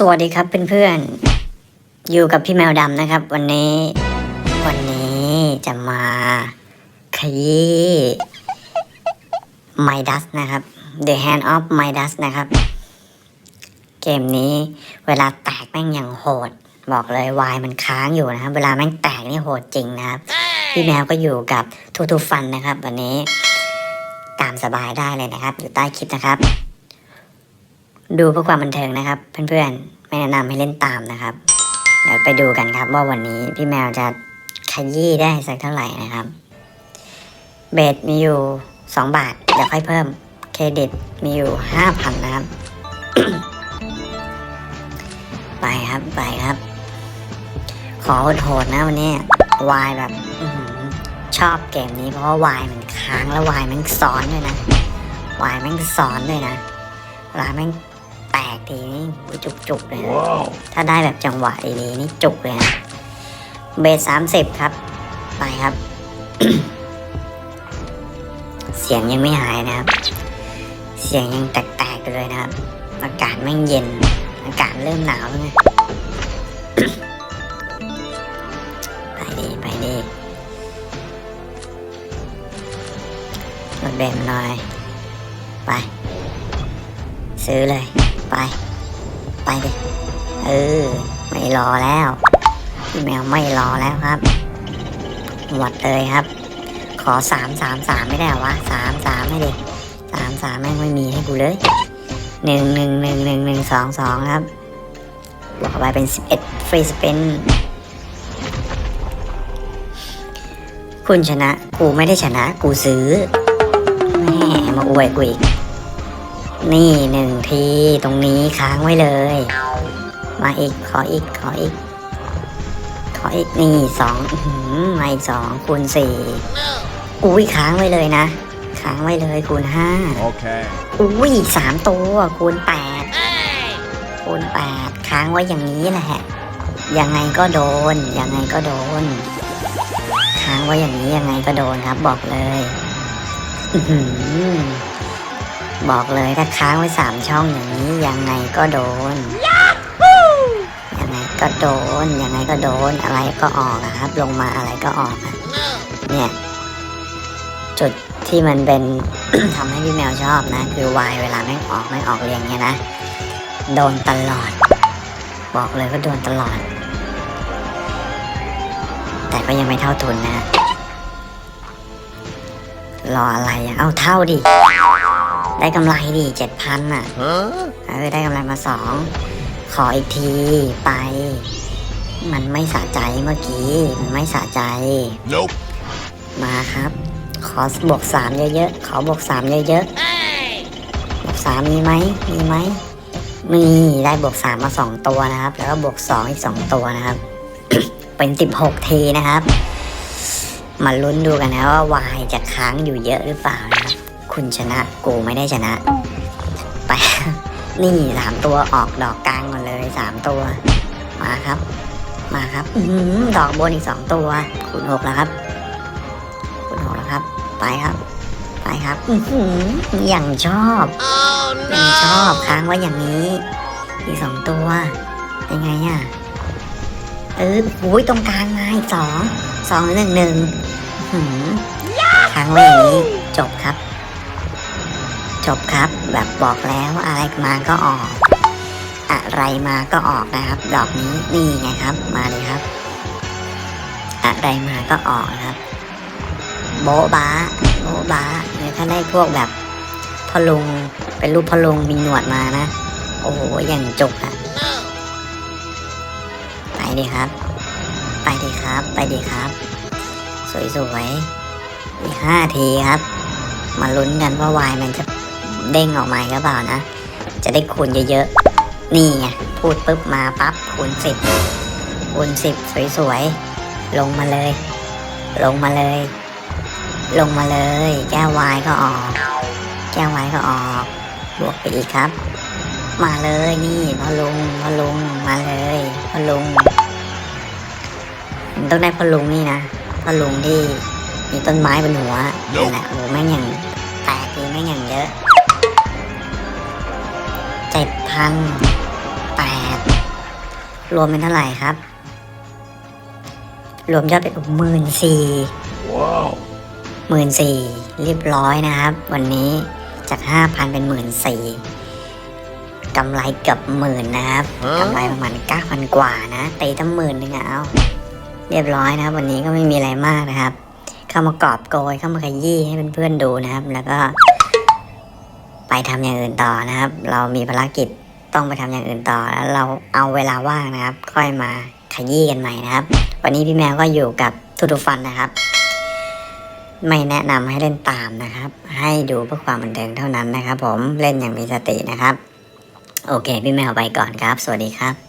สวัสดีครับเพื่อนๆ อยู่กับพี่แมวดำนะครับ วันนี้ วันนี้จะมาขยี้ Midas นะครับ The Hand of Midas นะครับ เกมนี้เวลาแตกแม่งอย่างโหด บอกเลยวายมันค้างอยู่นะครับ เวลาแม่งแตกนี่โหดจริงนะครับ พี่แมวก็อยู่กับทูทูฟันนะครับ วันนี้ตามสบายได้เลยนะครับ อยู่ใต้คลิปนะครับ ดูเพื่อความบันเทิงนะครับ เพื่อนๆ ไม่แนะนำให้เล่นตามนะครับ เดี๋ยวไปดูกันครับว่าวันนี้พี่แมวจะขยี้ได้สักเท่าไหร่นะครับ เบสมีอยู่สองบาท เดี๋ยวค่อยเพิ่ม เครดิตมีอยู่ห้าพันนะครับ ไปครับไปครับ ขอโหดๆนะวันนี้วายแบบอชอบเกมนี้เพราะว่าวายมันค้างแล้ววายมันซ้อนด้วยนะวายมันซ้อนด้วยนะวาแม่ง ทีนี่หูจุกจุกๆเลยนะถ้าได้แบบจังหวะดีๆนี่จุกเลยนะเบสสามสิบครับ ไปครับ เสียงยังไม่หายนะครับ เสียงยังแตกๆอยู่เลยนะครับ อากาศแม่งเย็น อากาศเริ่มหนาวแล้วไงไปดีไปดีรถเบนซ์หน่อย ไป ซื้อเลย ไป ไปดิเออ ไม่รอแล้วพี่แมวไม่รอแล้วครับ หมดเลยครับ ขอสามสามสามไม่ได้วะสามสามไม่ดิสามสามแม่งไม่มีให้กูเลยหนึ่งหนึ่งหนึ่งหนึ่งหนึ่งสองสองครับบอกไปเป็นสิบเอ็ดฟรีสเปนคุณชนะ กูไม่ได้ชนะ กูซื้อแม่มาอวยกูอีก นี่หนึ่งทีตรงนี้ค้างไว้เลย มาอีกขออีกขออีก ขออีกนี่สองอื้อหือมาอีกสองคูณสี่อุ้ยค้างไว้เลยนะ ค้างไว้เลยคูณห้า Okay. อุ้ยสามตัวคูณแปดคูณแปดค้างไว้อย่างนี้แหละยังไงก็โดน ยังไงก็โดน ค้างไว้อย่างนี้ยังไงก็โดนครับบอกเลย อื้อหือ บอกเลยถ้าค้างไว้สามช่องอย่างนี้ยังไงก็โดน ยังไงก็โดน ยังไงก็โดนอะไรก็ออกอะครับ ลงมาอะไรก็ออกอะเนี่ย จุดที่มันเป็นทำให้พี่แมวชอบนะ คือวายเวลาแม่งออกไม่งออกเรียงเนี่ยนะ โดนตลอด บอกเลยว่าโดนตลอด แต่ก็ยังไม่เท่าทุนนะรออะไรอะเอาเท่าดิ ได้กำไรดิเจ็ดพันอะ Huh? เออได้กำไรมาสอง ขออีกทีไป มันไม่สะใจเมื่อกี้ มันไม่สะใจ Nope. มาครับ ขอบวกสามเยอะๆ ขอบวกสามเยอะๆ บวกสามมีไหม มีไหม มีได้บวกสามมาสองตัวนะครับ แล้วก็บวกสองอีกสองตัวนะครับ เป็นสิบหกทีนะครับมาลุ้นดูกันนะว่าวายจะค้างอยู่เยอะหรือเปล่านะครับ คุณชนะ กูไม่ได้ชนะ ไป นี่สามตัวออกดอกกลางหมดเลยสามตัว มาครับ มาครับอดอกบนอีกสองตัวคูณหกแล้วครับคูณหกแล้วครับ ไปครับ ไปครับอย่างชอบอย่างชอบค้างไว้อย่างนี้ อีกสองตัวเป็นไงอะเออโอ้ยตรงกลางมาอีกสองสองหรือหนึ่งหนึ่งหือค้างไว้อย่างนี้จบครับ จบครับ แบบบอกแล้วอะไรมาก็ออก อะไรมาก็ออกนะครับ ดอกนี้นี่ไงครับ มาเลยครับ อะไรมาก็ออกนะครับ โบ๊ะบ้าโบ๊ะบ้าเนี่ยถ้าได้พวกแบบพลุงเป็นรูปพลุงมีหนวดมานะ โอ้โหอย่างจุกอะไปดีครับ ไปดีครับ ไปดีครับ สวยๆอีกห้าทีครับ มาลุ้นกันว่าวายมันจะ เด้งออกมาหรือเปล่านะ จะได้คูณเยอะๆ นี่ไงพูดปุ๊บมาปั๊บคูณสิบคูณสิบสวยๆ ลงมาเลย ลงมาเลย ลงมาเลย แก้ววายก็ออก แก้ววายก็ออก บวกไปอีกครับ มาเลยนี่พอลุงพอลุงมาเลยพอลุงต้องได้พอลุงนี่นะพอลุงที่มีต้นไม้บนหัวนั่แหละโอ้แม่งอย่างแตกเลยแม่งอย่างเยอะ เจ็ดพันแปดรวมเป็นเท่าไหร่ครับ รวมยอดเป็นหมื่นสี่หมื่นสี่เรียบร้อยนะครับ วันนี้จากห้าพันเป็นหมื่นสี่กำไรเกือบหมื่นนะครับกำไรประมาณเก้าพันกว่านะตีตั้งหมื่นหนึ่งอะเอาเรียบร้อยนะครับ วันนี้ก็ไม่มีอะไรมากนะครับ เข้ามากอบโกยเข้ามาขยี้ให้เพื่อนๆดูนะครับ แล้วก็ ไปทำอย่างอื่นต่อนะครับ เรามีภารกิจต้องไปทำอย่างอื่นต่อแล้วเราเอาเวลาว่างนะครับ ค่อยมาขยี้กันใหม่นะครับ วันนี้พี่แมวก็อยู่กับทูทูฟันนะครับ ไม่แนะนำให้เล่นตามนะครับ ให้ดูเพื่อความบันเทิงเท่านั้นนะครับ ผมเล่นอย่างมีสตินะครับ โอเค พี่แมวไปก่อนครับ สวัสดีครับ